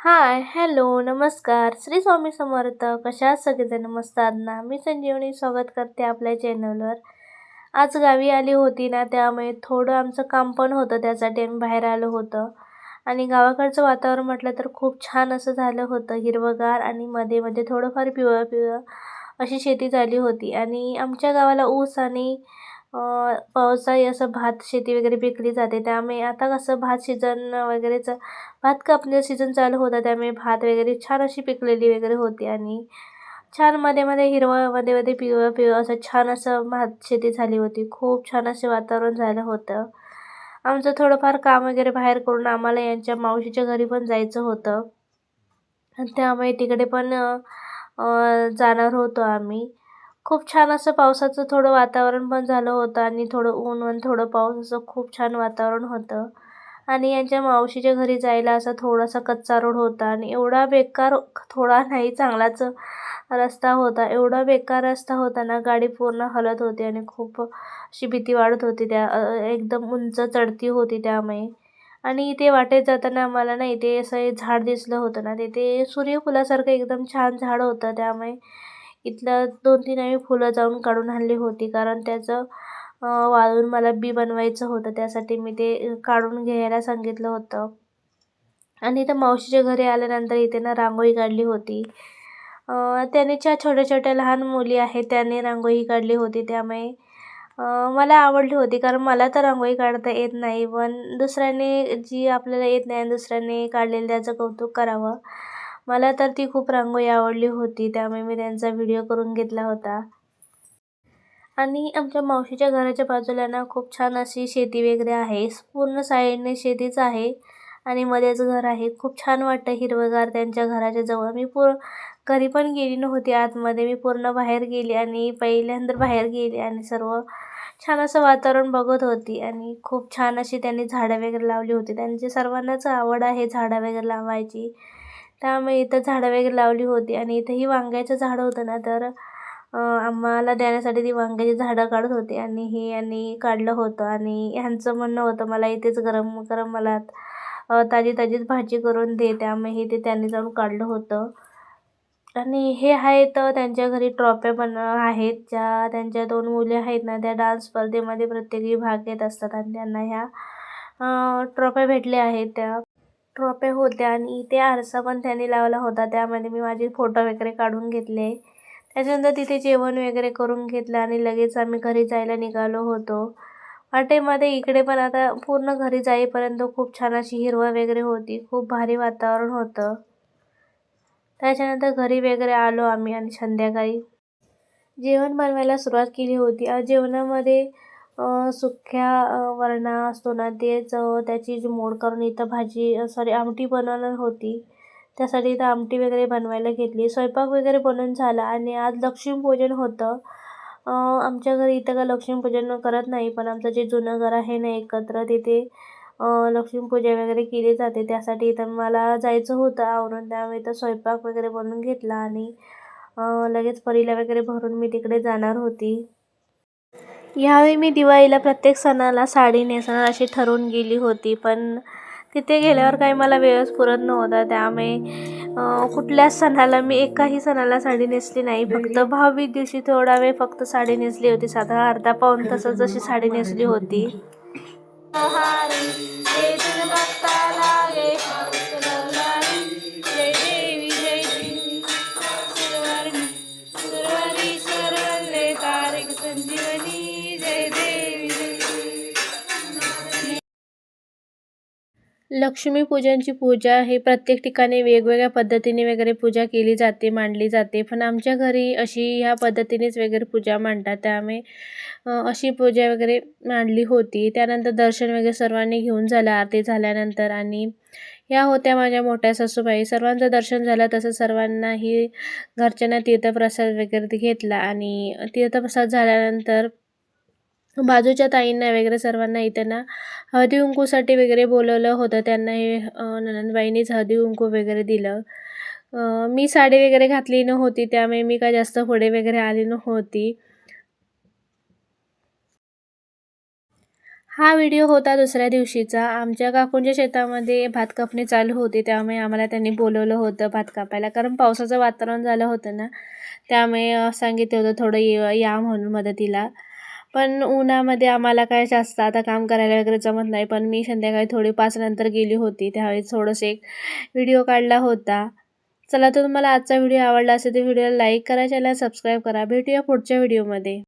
Hi hello नमस्कार. श्री स्वामी समर्थ. कशा सगळेजण? मस्त ना? मी संजीवनी स्वागत करते आपल्या चॅनलवर आज गावी आली होती ना त्यामुळे थोडं आमचं काम पण होतं. त्यासाठी आम्ही बाहेर आलो होतं. आणि गावाकडचं वातावरण म्हटलं तर खूप छान असं झालं होतं. हिरवंगार आणि मध्ये मध्ये थोडंफार पिवळं पिवळं अशी शेती झाली होती. आणि आमच्या गावाला ऊस आणि पावसाळी असं भात शेती वगैरे पिकली जाते. त्यामुळे आता कसं भात सीजन वगैरेचं भात कापणीचा सीजन चालू होता. त्यामुळे भात वगैरे छान अशी पिकलेली वगैरे होती. आणि छानमध्ये मध्ये हिरवं मध्ये मध्ये पिवळं पिवळं असं छान असं भात शेती झाली होती. खूप छान असे वातावरण झालं होतं. आमचं थोडंफार काम वगैरे बाहेर करून आम्हाला यांच्या मावशीच्या घरी पण जायचं होतं. त्यामुळे तिकडे पण जाणार होतो आम्ही. खूप छान असं पावसाचं थोडं वातावरण पण झालं होतं आणि थोडं ऊन आणि थोडं पाऊस असं खूप छान वातावरण होतं. आणि यांच्या मावशीच्या घरी जायला असा थोडासा कच्चा रोड होता आणि एवढा बेकार थोडा नाही चांगलाच रस्ता होता. एवढा बेकार रस्ता होता ना गाडी पूर्ण हलत होती आणि खूप अशी भीती वाढत होती त्या एकदम उंच चढती होती त्यामुळे. आणि इथे वाटेत जाताना आम्हाला ना इथे असं झाड दिसलं होतं ना तिथे सूर्यफुलासारखं एकदम छान झाड होतं त्यामुळे. इथलं दोन तीन आम्ही फुलं जाऊन काढून आणली होती. कारण त्याचं वाळून मला बी बनवायचं होतं. त्यासाठी मी ते काढून घ्यायला सांगितलं होतं. आणि इथं मावशीच्या घरी आल्यानंतर इथे ना रांगोळी काढली होती. त्याने ज्या छोट्या छोट्या लहान मुली आहेत त्याने रांगोळी काढली होती. त्यामुळे मला आवडली होती. कारण मला तर रांगोळी काढता येत नाही. पण दुसऱ्याने जी आपल्याला येत नाही दुसऱ्याने काढलेलं त्याचं कौतुक करावं. मला तर ती खूप रांगोळी आवडली होती त्यामुळे मी त्यांचा व्हिडिओ करून घेतला होता. आणि आमच्या मावशीच्या घराच्या बाजूला ना खूप छान अशी शेती वगैरे आहे. पूर्ण साईडने शेतीच आहे आणि मध्येच घर आहे. खूप छान वाटतं हिरवंगार त्यांच्या घराच्या जवळ. मी पूर घरी पण गेली नव्हती आतमध्ये. मी पूर्ण बाहेर गेली आणि पहिल्यांदा बाहेर गेली आणि सर्व छान असं वातावरण बघत होती. आणि खूप छान अशी त्यांनी झाडं वगैरे लावली होती. त्यांची सर्वांनाच आवड आहे झाडं वगैरे लावायची. त्यामुळे इथं झाडं वगैरे लावली होती आणि इथं ही वांग्याचं झाडं होतं ना तर आम्हाला देण्यासाठी ती वांग्याची झाडं काढत होती आणि हे यांनी काढलं होतं आणि ह्यांचं म्हणणं होतं मला इथेच गरम गरम मला ताजी ताजीच भाजी करून दे. त्यामुळे हे ते त्यांनी जाऊन काढलं होतं. आणि हे आहेत त्यांच्या घरी ट्रॉफ्या पण आहेत ज्या त्यांच्या दोन मुले आहेत ना त्या डान्स स्पर्धेमध्ये प्रत्येकी भाग घेत असतात आणि त्यांना ह्या ट्रॉफ्या भेटल्या आहेत त्या. ट्रॉपे होत्या आणि इथे आरसा पण त्यांनी लावला होता. त्यामध्ये मी माझे फोटो वगैरे काढून घेतले. त्याच्यानंतर तिथे जेवण वगैरे करून घेतलं आणि लगेच आम्ही घरी जायला निघालो होतो. वाटेमध्ये इकडे पण आता पूर्ण घरी जाईपर्यंत खूप छान अशी हिरवळ वगैरे होती. खूप भारी वातावरण होतं. त्याच्यानंतर घरी वगैरे आलो आम्ही आणि संध्याकाळी. जेवण बनवायला सुरुवात केली होती. जेवणामध्ये सुक्या वरणा असतो ना तेच त्याची जी मोड करून इथं भाजी सॉरी आमटी बनवणार होती. त्यासाठी इथं आमटी वगैरे बनवायला घेतली. स्वयंपाक वगैरे बनवून झाला आणि आज लक्ष्मीपूजन होतं. आमच्या घरी इथं का लक्ष्मीपूजन करत नाही पण आमचं जे जुनं घर आहे ना एकत्र तिथे लक्ष्मीपूजा वगैरे केली जाते. त्यासाठी इथं मला जायचं होतं आवरून त्यामुळे इथं स्वयंपाक वगैरे बनवून घेतला आणि लगेच परीला वगैरे भरून मी तिकडे जाणार होती. यावेळी मी दिवाळीला प्रत्येक सणाला साडी नेसणार अशी ठरवून गेली होती पण तिथे गेल्यावर काही मला वेळच पुरत नव्हता. त्यामुळे कुठल्याच सणाला मी एकाही सणाला साडी नेसली नाही. फक्त भाऊबीज दिवशी थोडा वेळ फक्त साडी नेसली होती. साधारण अर्धा पाऊन तसंच जशी साडी नेसली होती. लक्ष्मीपूजनची पूजा ही प्रत्येक ठिकाणी वेगवेगळ्या पद्धतीने वगैरे पूजा केली जाते मांडली जाते. पण आमच्या घरी अशी ह्या पद्धतीनेच वगैरे पूजा मांडतात. त्यामुळे अशी पूजा वगैरे मांडली होती. त्यानंतर दर्शन वगैरे सर्वांनी घेऊन झालं आरती झाल्यानंतर आणि ह्या होत्या माझ्या मोठ्या सासूबाई. सर्वांचं दर्शन झालं तसं सर्वांनाही घरच्यांना तीर्थप्रसाद वगैरे घेतला आणि तीर्थप्रसाद झाल्यानंतर बाजूच्या ताईंना वगैरे सर्वांना इथेना हळदी कुंकूसाठी वगैरे बोलवलं होतं. त्यांना हे ननंदबाईंनीच हळदी कुंकू वगैरे दिलं. मी साडी वगैरे घातली नव्हती त्यामुळे मी काय जास्त पुढे वगैरे आली नव्हती. हा व्हिडिओ होता दुसऱ्या दिवशीचा. आमच्या काकूंच्या शेतामध्ये भात कापणी चालू होती त्यामुळे आम्हाला त्यांनी बोलवलं होतं भात कापायला. कारण पावसाचं वातावरण झालं होतं ना त्यामुळे सांगितलं होतं थोडं या म्हणून मदतीला. पण उन्हामध्ये आम्हाला काय जास्त आता काम करायला वगैरे जमत नाही. पण मी संध्याकाळी थोडी पाचनंतर गेली होती. त्यावेळेस थोडंसं एक व्हिडिओ काढला होता. चला तर तुम्हाला आजचा व्हिडिओ आवडला असेल तर व्हिडिओला लाईक करा चॅनल सबस्क्राईब करा. भेटूया पुढच्या व्हिडिओमध्ये.